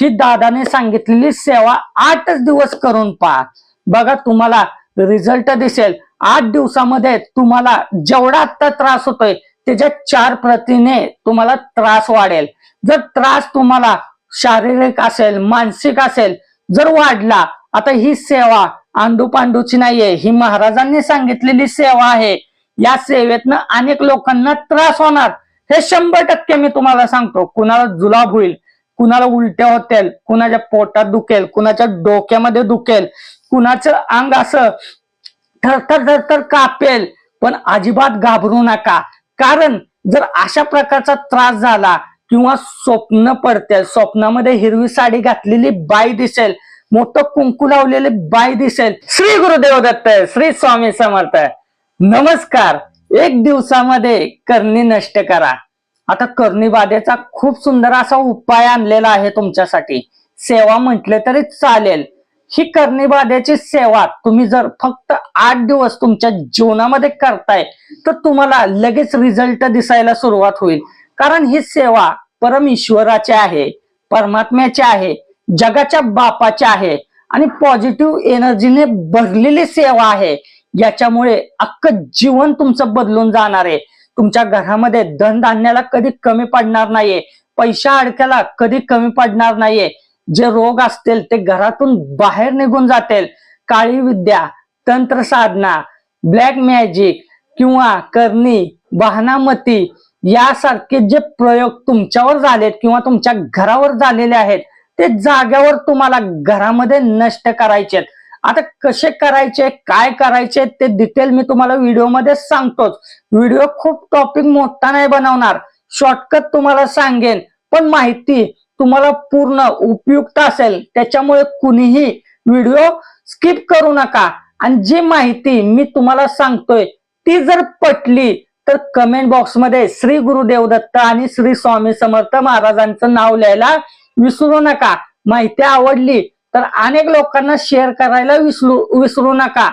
ही दादाने सांगितलेली सेवा आठच दिवस करून पहा. बघा तुम्हाला रिझल्ट दिसेल. आठ दिवसामध्ये तुम्हाला जेवढा आता त्रास होतोय त्याच्या चार प्रतीने तुम्हाला त्रास वाढेल. जर त्रास तुम्हाला शारीरिक असेल मानसिक असेल जर वाढला आता ही सेवा आंडू पांडूची नाहीये. ही महाराजांनी सांगितलेली सेवा आहे. या सेवेतनं अनेक लोकांना त्रास होणार. हे शंभर टक्के मी तुम्हाला सांगतो. कुणाला जुलाब होईल कुणाला उलट्या होतील कुणाच्या पोटात दुखेल कुणाच्या डोक्यामध्ये दुखेल कुणाचं अंग असं थरथर थरथर कापेल पण अजिबात घाबरू नका. कारण जर अशा प्रकारचा त्रास झाला किंवा स्वप्न पडते स्वप्नामध्ये हिरवी साडी घातलेली बाई दिसेल मोठं कुंकू लावलेली बाई दिसेल श्री गुरुदेव दत्त श्री स्वामी समर्थ. नमस्कार. एक दिवसामध्ये करणी नष्ट करा. आता कर्णीबाधेचा खूप सुंदर असा उपाय आणलेला आहे तुमच्यासाठी. सेवा म्हटले तरी चालेल. ही कर्णीबाधेची सेवा तुम्ही जर फक्त आठ दिवस तुमच्या जीवनामध्ये करताय तर तुम्हाला लगेच रिझल्ट दिसायला सुरुवात होईल. कारण ही सेवा परम ईश्वराची आहे परमात्म्याची आहे जगाच्या बापाची आहे आणि पॉझिटिव्ह एनर्जीने भरलेली सेवा आहे. याच्यामुळे अख्खं जीवन तुमचं बदलून जाणार आहे. तुमच्या घरामध्ये धनधान्याला कधी कमी पडणार नाहीये. पैशा अडक्याला कधी कमी पडणार नाहीये. जे रोग असतील ते घरातून बाहेर निघून जातील. काळी विद्या तंत्र साधना ब्लॅक मॅजिक किंवा करणी बहानामती यासारखे जे प्रयोग तुमच्यावर झालेत किंवा तुमच्या घरावर झालेले आहेत ते जाग्यावर तुम्हाला घरामध्ये नष्ट करायचे आहेत आता कसे करायचे काय करायचे ते डिटेल मी तुम्हाला व्हिडिओमध्ये सांगतोच. व्हिडिओ खूप टॉपिक मोठा नाही बनवणार. शॉर्टकट तुम्हाला सांगेन पण माहिती तुम्हाला पूर्ण उपयुक्त असेल. त्याच्यामुळे कुणीही व्हिडिओ स्किप करू नका. आणि जी माहिती मी तुम्हाला सांगतोय ती जर पटली तर कमेंट बॉक्समध्ये श्री गुरुदेव दत्त आणि श्री स्वामी समर्थ महाराजांचं नाव लिहायला विसरू नका. माहिती आवडली तर अनेक लोकांना शेअर करायला विसरू विसरू नका.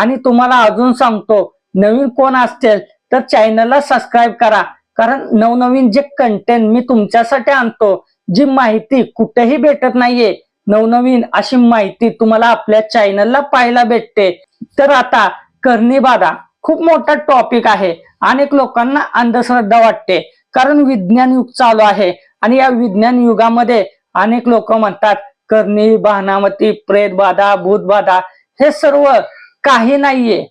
आणि तुम्हाला अजून सांगतो नवीन कोण असतील तर चॅनलला सबस्क्राईब करा. कारण नवनवीन जे कंटेंट मी तुमच्यासाठी आणतो जी माहिती कुठेही भेटत नाहीये नवनवीन अशी माहिती तुम्हाला आपल्या चॅनलला पाहायला भेटते. तर आता कर्णीबाधा खूप मोठा टॉपिक आहे. अनेक लोकांना अंधश्रद्धा वाटते. कारण विज्ञान युग चालू आहे. आणि या विज्ञान युगामध्ये अनेक लोक म्हणतात करणी बहानामती प्रेत बाधा भूत बाधा हे सर्व काही नाहीये.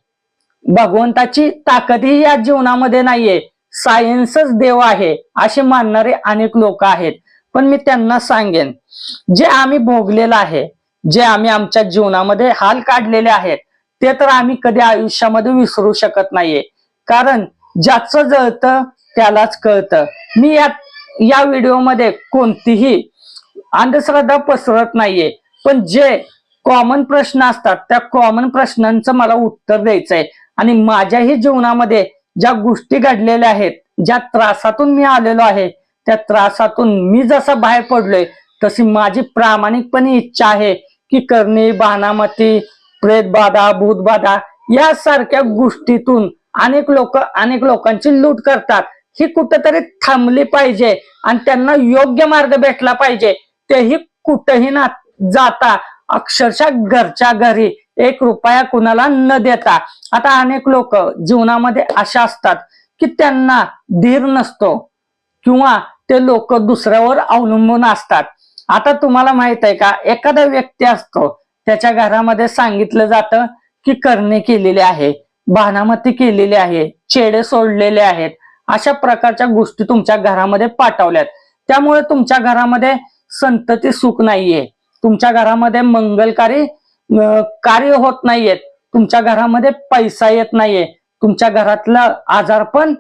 भगवंताची ताकदही या जीवनामध्ये नाहीये. सायन्सच देव आहे असे मानणारे अनेक लोक आहेत. पण मी त्यांना सांगेन जे आम्ही भोगलेलं आहे जे आम्ही आमच्या जीवनामध्ये हाल काढलेले आहेत ते तर आम्ही कधी आयुष्यामध्ये विसरू शकत नाहीये. कारण ज्याचं जळतं त्यालाच कळतं. मी या या व्हिडिओमध्ये कोणतीही अंधश्रद्धा पसरत नाहीये. पण जे कॉमन प्रश्न असतात त्या कॉमन प्रश्नांचं मला उत्तर द्यायचंय. आणि माझ्याही जीवनामध्ये ज्या गोष्टी घडलेल्या आहेत ज्या त्रासातून मी आलेलो आहे त्या त्रासातून मी जसा बाहेर पडलोय तशी माझी प्रामाणिकपणे इच्छा आहे की करणी बाणामती प्रेतबाधा भूतबाधा यासारख्या गोष्टीतून अनेक लोक अनेक लोकांची लूट करतात. ही कुठेतरी थांबली पाहिजे आणि त्यांना योग्य मार्ग भेटला पाहिजे. तेही कुठेही ना जाता अक्षरशः घरच्या घरी एक रुपया कुणाला न देता. आता अनेक लोक जीवनामध्ये अशा असतात की त्यांना धीर नसतो किंवा ते लोक दुसऱ्यावर अवलंबून असतात. आता तुम्हाला माहीत आहे का एखादा व्यक्ती असतो त्याच्या घरामध्ये सांगितलं जातं की करणे केलेली आहे बाणामती केलेली आहे चेडे सोडलेले आहेत अशा प्रकारच्या गोष्टी तुमच्या घरामध्ये पाठवल्यात. त्यामुळे तुमच्या घरामध्ये संतती सुख नाहीये. तुमच्या घरामध्ये मंगलकारी कार्य होत नाहीयेत तुमच्या घरामध्ये पैसा येत नाहीये. तुमच्या घरातलं आजारपण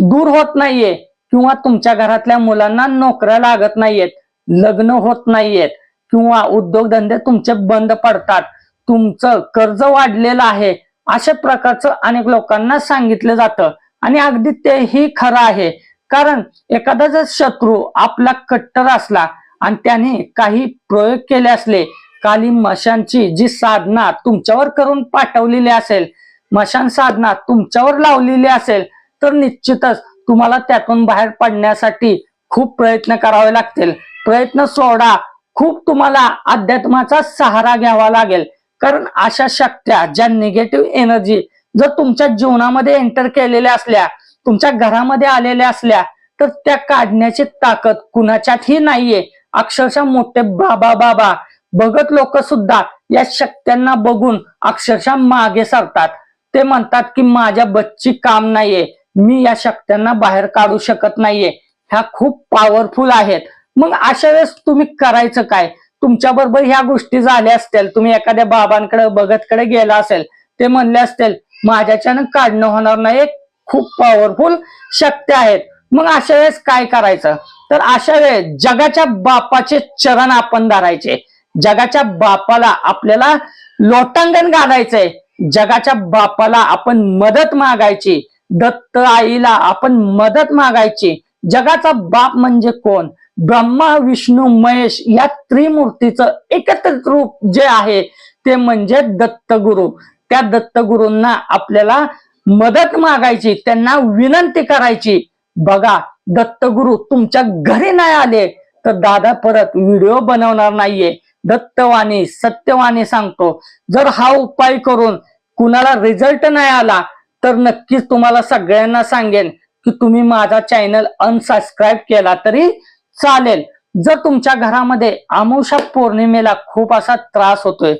दूर होत नाहीये. किंवा तुमच्या घरातल्या मुलांना नोकऱ्या लागत नाहीयेत लग्न होत नाहीयेत किंवा उद्योगधंदे तुमचे बंद पडतात. तुमचं कर्ज वाढलेलं आहे. अशा प्रकारचं अनेक लोकांना सांगितलं जातं. आणि अगदी तेही खरं आहे. कारण एखादा जर शत्रू आपला कट्टर असला आणि त्याने काही प्रयोग केले असले काली मशांची जी साधना तुमच्यावर करून पाठवलेली असेल मशान साधना तुमच्यावर लावलेली असेल तर निश्चितच तुम्हाला त्यातून बाहेर पडण्यासाठी खूप प्रयत्न करावे लागतील. प्रयत्न सोडा. खूप तुम्हाला अध्यात्माचा सहारा घ्यावा लागेल. कारण अशा शक्त्या ज्या निगेटिव्ह एनर्जी जर तुमच्या जीवनामध्ये एंटर केलेल्या असल्या तुमच्या घरामध्ये आलेल्या असल्या तर त्या काढण्याची ताकद कुणाच्यातही नाहीये. अक्षरशः मोठे बाबा बाबा. बघत लोक सुद्धा या शक्त्यांना बघून अक्षरशः मागे सरतात. ते म्हणतात की माझ्या बच्ची काम नाहीये. मी या शक्त्यांना बाहेर काढू शकत नाहीये. ह्या खूप पॉवरफुल आहेत. मग अशा वेळेस तुम्ही करायचं काय? तुमच्या बरोबर ह्या गोष्टी झाल्या असतील. तुम्ही एखाद्या बाबांकडे बघतकडे गेला असेल. ते म्हणले असतील माझ्याच्यानं काढणं होणार नाही. खूप पॉवरफुल शक्ती आहेत. मग अशा वेळेस काय करायचं? तर अशा वेळेस जगाच्या बापाचे चरण आपण धरायचे. जगाच्या बापाला आपल्याला लोटांगण घालायचंय. जगाच्या बापाला आपण मदत मागायची. दत्त आईला आपण मदत मागायची. जगाचा बाप म्हणजे कोण? ब्रह्मा विष्णू महेश या त्रिमूर्तीचं एकत्रित रूप जे आहे ते म्हणजे दत्तगुरु. त्या दत्तगुरूंना आपल्याला मदत मागायची त्यांना विनंती करायची. बघा दत्तगुरु तुमच्या घरी नाही आले तर दादा परत व्हिडिओ बनवणार नाहीये. दत्तवाणी सत्यवाणी सांगतो. जर हा उपाय करून कुणाला रिझल्ट नाही आला तर नक्कीच तुम्हाला सगळ्यांना सांगेन की तुम्ही माझा चॅनल अनसबस्क्राईब केला तरी चालेल. जर तुमच्या घरामध्ये अमावस्या पौर्णिमेला खूप असा त्रास होतोय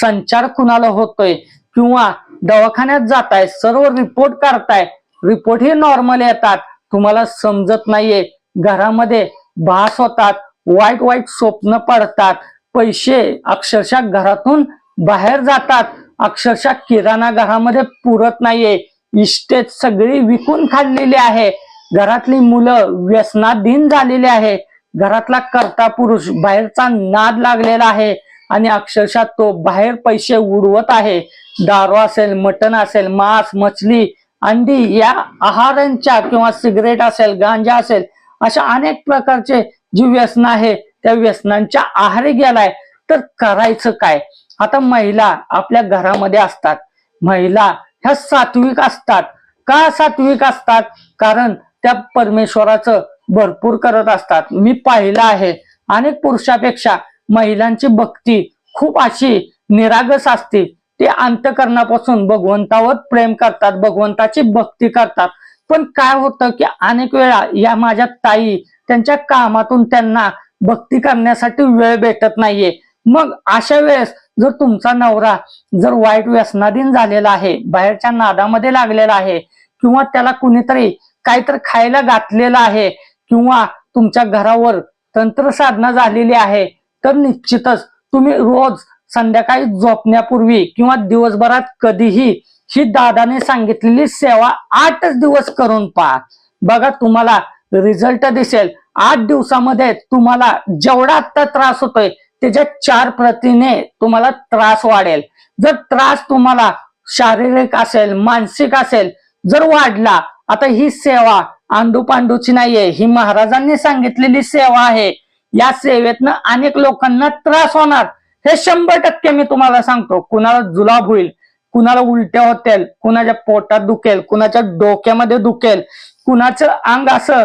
संचार कुणाला होतोय किंवा दवाखान्यात जाताय सर्व रिपोर्ट करताय रिपोर्टही नॉर्मल येतात. तुम्हाला समजत नाहीये. घरामध्ये भास होतात वाईट वाईट स्वप्न पडतात. पैसे अक्षरशः घरातून बाहेर जातात. अक्षरशः किराणा घरामध्ये पुरत नाहीये. इस्टेट सगळी विकून खाल्लेली आहे. घरातली मुलं व्यसनाधीन झालेली आहे. घरातला करता पुरुष बाहेरचा नाद लागलेला आहे. आणि अक्षरशः तो बाहेर पैसे उडवत आहे. दारू असेल मटण असेल मांस मछली अंडी या आहारांच्या किंवा सिगरेट असेल गांजा असेल अशा अनेक प्रकारचे जी व्यसन आहे त्या व्यसनांच्या आहारी गेलाय तर करायचं काय? आता महिला आपल्या घरामध्ये असतात. महिला ह्या सात्विक असतात. का सात्विक असतात? कारण त्या परमेश्वराचं भरपूर करत असतात. मी पाहिलं आहे अनेक पुरुषापेक्षा महिलांची भक्ती खूप अशी निरागस असते. ते अंतकरणापासून भगवंतावर प्रेम करतात भगवंताची भक्ती करतात. पण काय होतं की अनेक वेळा या माझ्या ताई त्यांच्या कामातून त्यांना भक्ती करण्यासाठी वेळ भेटत नाहीये. मग अशा वेळेस जर तुमचा नवरा जर वाईट व्यसनाधीन झालेला आहे बाहेरच्या नादामध्ये लागलेला आहे किंवा त्याला कुणीतरी काहीतरी खायला घातलेलं आहे किंवा तुमच्या घरावर तंत्रसाधना झालेली आहे तर निश्चितच तुम्ही रोज संध्याकाळी झोपण्यापूर्वी किंवा दिवसभरात कधीही ही दादाने सांगितलेली सेवा आठच दिवस करून पहा. बघा तुम्हाला रिझल्ट दिसेल. आठ दिवसामध्ये तुम्हाला जेवढा आता त्रास होतोय त्याच्या चार प्रतीने तुम्हाला त्रास वाढेल. जर त्रास तुम्हाला शारीरिक असेल मानसिक असेल जर वाढला आता ही सेवा आंडू पांडूची नाहीये. ही महाराजांनी सांगितलेली सेवा आहे. या सेवेतनं अनेक लोकांना त्रास होणार. हे शंभर टक्के मी तुम्हाला सांगतो कुणाला जुलाब होईल कुणाला उलट्या होतील कुणाच्या पोटात दुखेल कुणाच्या डोक्यामध्ये दुखेल कुणाचं अंग असं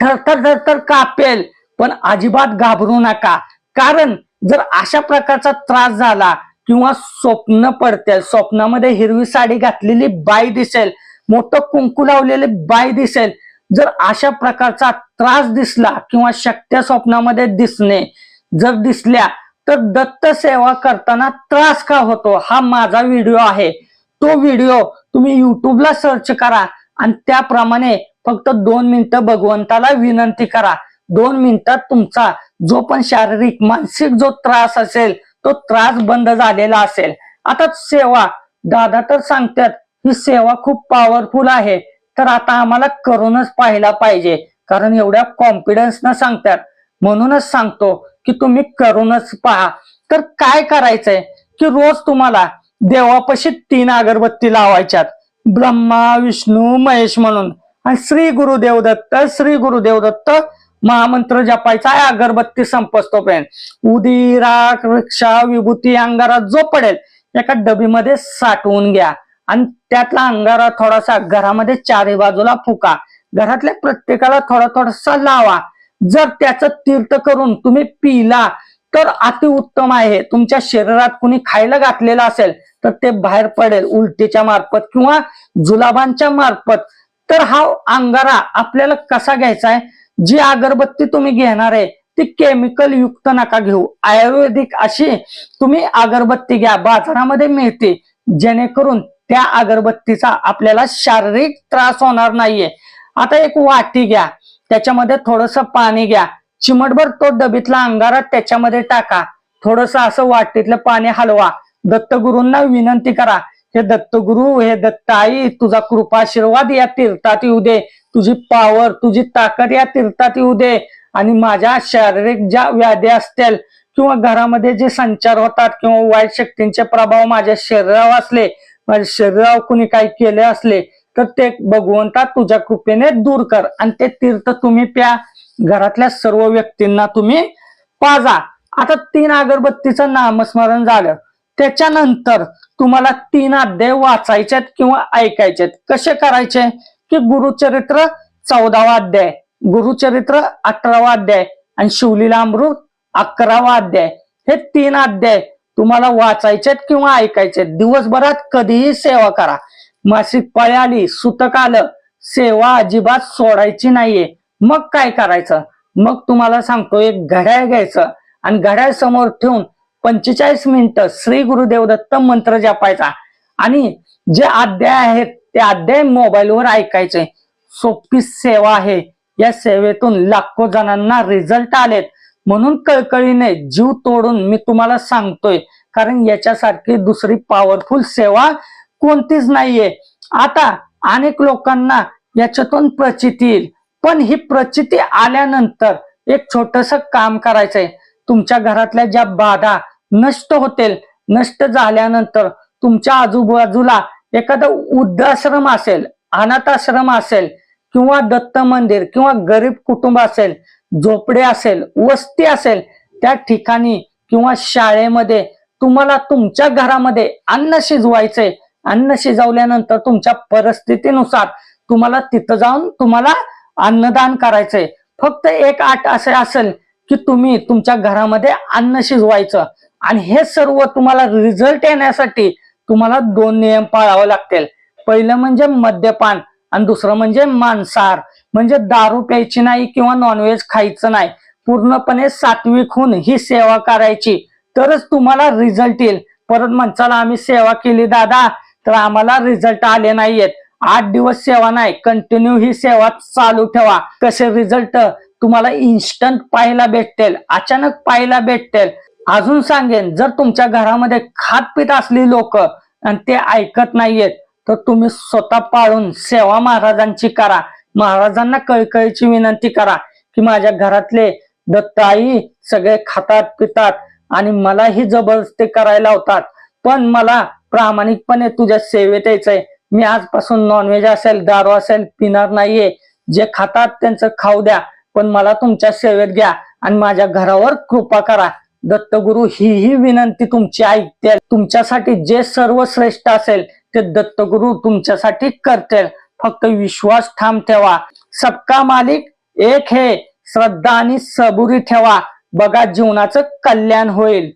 थरथर थरथर कापेल पण अजिबात घाबरू नका. कारण जर अशा प्रकारचा त्रास झाला किंवा स्वप्न पडते स्वप्नामध्ये हिरवी साडी घातलेली बाई दिसेल मोठं कुंकू लावलेली बाई दिसेल जर अशा प्रकारचा त्रास दिसला किंवा शक्य स्वप्नामध्ये दिसणे जर दिसल्या तर दत्त सेवा करताना त्रास का होतो? हा माझा व्हिडिओ आहे. तो व्हिडिओ तुम्ही युट्यूबला सर्च करा आणि त्याप्रमाणे फक्त दोन मिनिटं भगवंताला विनंती करा. दोन मिनिटात तुमचा जो पण शारीरिक मानसिक जो त्रास असेल तो त्रास बंद झालेला असेल. आता सेवा दादा तर सांगतात ही सेवा खूप पॉवरफुल आहे. तर आता आम्हाला करूनच पाहायला पाहिजे. कारण एवढ्या कॉन्फिडन्स सांगतात. म्हणूनच सांगतो की तुम्ही करूनच पहा. तर काय करायचंय? की रोज तुम्हाला देवापाशी तीन अगरबत्ती लावायच्यात. ब्रह्मा विष्णू महेश म्हणून. आणि श्री गुरुदेव दत्त श्री गुरुदेव दत्त महामंत्र जपायचा आहे अगरबत्ती उदी उदिराक रिक्षा विभूती अंगारा जो पडेल एका डबीमध्ये साठवून घ्या. आणि त्यातला अंगारा थोडासा घरामध्ये चारही बाजूला फुका. घरातल्या प्रत्येकाला थोडा थोडासा लावा. जर त्याचं तीर्थ करून तुम्ही पिला तर अतिउत्तम आहे. तुमच्या शरीरात कुणी खायला घातलेलं असेल तर ते बाहेर पडेल उलटीच्या मार्फत किंवा जुलाबांच्या मार्फत. तर हा अंगारा आपल्याला कसा घ्यायचा आहे? जी अगरबत्ती तुम्ही घेणार आहे ती केमिकल युक्त नका घेऊ. आयुर्वेदिक अशी तुम्ही अगरबत्ती घ्या. बाजारामध्ये मिळते. जेणेकरून त्या अगरबत्तीचा आपल्याला शारीरिक त्रास होणार नाहीये. आता एक वाटी घ्या. त्याच्यामध्ये थोडस पाणी घ्या. चिमटभर तो डबीतला अंगारात त्याच्यामध्ये टाका. थोडस असं वाटीतलं पाणी हलवा. दत्तगुरूंना विनंती करा. हे दत्तगुरु हे दत्त आई तुझा कृपाशीर्वाद या तीर्थात येऊ दे. तुझी पावर तुझी ताकद या तीर्थात येऊ दे. आणि माझ्या शारीरिक ज्या व्याधी असतील किंवा घरामध्ये जे संचार होतात किंवा वाईट शक्तींचे प्रभाव माझ्या शरीरावर असले माझ्या शरीरावर कुणी काही केले असले तर ते भगवंता तुझ्या कृपेने दूर कर. आणि ते तीर्थ तुम्ही प्या. घरातल्या सर्व व्यक्तींना तुम्ही पाजा. आता तीन अगरबत्तीचं नामस्मरण झालं. त्याच्यानंतर तुम्हाला तीन अध्याय वाचायचेत किंवा ऐकायचेत कसे करायचे? की गुरुचरित्र चौदावा अध्याय गुरुचरित्र अठरावा अध्याय आणि शिवलीला अमृत अकरावा अध्याय. हे तीन अध्याय तुम्हाला वाचायचेत किंवा ऐकायचे दिवसभरात कधीही सेवा करा. मासिक पाळी आली सुतक आलं सेवा अजिबात सोडायची नाहीये. मग काय करायचं? मग तुम्हाला सांगतो एक घड्याळ घ्यायचं आणि घड्याळ समोर ठेवून पंचेचाळीस मिनिटं श्री गुरुदेव दत्त मंत्र जपायचा. आणि जे अध्याय आहेत ते अध्याय मोबाईलवर ऐकायचे. सोपी सेवा आहे. या सेवेतून लाखो जणांना रिझल्ट आलेत. म्हणून कळकळीने जीव तोडून मी तुम्हाला सांगतोय कारण याच्यासारखी दुसरी पॉवरफुल सेवा कोणतीच नाहीये. आता अनेक लोकांना याच्यातून प्रचिती येईल. पण ही प्रचिती आल्यानंतर एक छोटस काम करायचंय. तुमच्या घरातल्या ज्या बाधा नष्ट होतील नष्ट झाल्यानंतर तुमच्या आजूबाजूला एखादं वृद्धाश्रम असेल अनाथाश्रम असेल किंवा दत्त मंदिर किंवा गरीब कुटुंब असेल झोपडे असेल वस्ती असेल त्या ठिकाणी किंवा शाळेमध्ये तुम्हाला तुमच्या घरामध्ये अन्न शिजवायचंय. अन्न शिजवल्यानंतर तुमच्या परिस्थितीनुसार तुम्हाला तिथं जाऊन तुम्हाला अन्नदान करायचंय. फक्त एक आठ असे असेल की तुम्ही तुमच्या घरामध्ये अन्न शिजवायचं. आणि हे सर्व तुम्हाला रिझल्ट येण्यासाठी तुम्हाला दोन नियम पाळावे लागतील. पहिलं म्हणजे मद्यपान आणि दुसरं म्हणजे मांसाहार. म्हणजे दारू प्यायची नाही किंवा नॉनव्हेज खायचं नाही. पूर्णपणे सात्विक होऊन ही सेवा करायची. तरच तुम्हाला रिझल्ट येईल. परत म्हणचाल आम्ही सेवा केली दादा तर आम्हाला रिझल्ट आले नाहीयेत. आठ दिवस सेवा नाही. कंटिन्यू ही सेवा चालू ठेवा. कसे रिझल्ट तुम्हाला इन्स्टंट पाहायला भेटतील. अचानक पाहायला भेटतील. अजून सांगेन जर तुमच्या घरामध्ये खात पित असली लोक आणि ते ऐकत नाहीयेत तर तुम्ही स्वतः पाळून सेवा महाराजांची करा. महाराजांना कळकळीची विनंती करा की माझ्या घरातले दत्ताई सगळे खातात पितात आणि मलाही जबरदस्ती करायला होतात पण मला प्रामाणिकपणे तुझ्या सेवेत यायचंय. मी आजपासून नॉनव्हेज असेल दारू असेल पिणार नाहीये. जे खातात त्यांचं खाऊ द्या पण मला तुमच्या सेवेत घ्या आणि माझ्या घरावर कृपा करा. दत्तगुरु ही ही विनंती तुमची ऐकते. तुमच्यासाठी जे सर्व श्रेष्ठ असेल ते दत्तगुरु तुमच्यासाठी करतील. फक्त विश्वास ठाम ठेवा. सबका मालिक एक हे. श्रद्धा आणि सबुरी ठेवा. बघा जीवनाचं कल्याण होईल.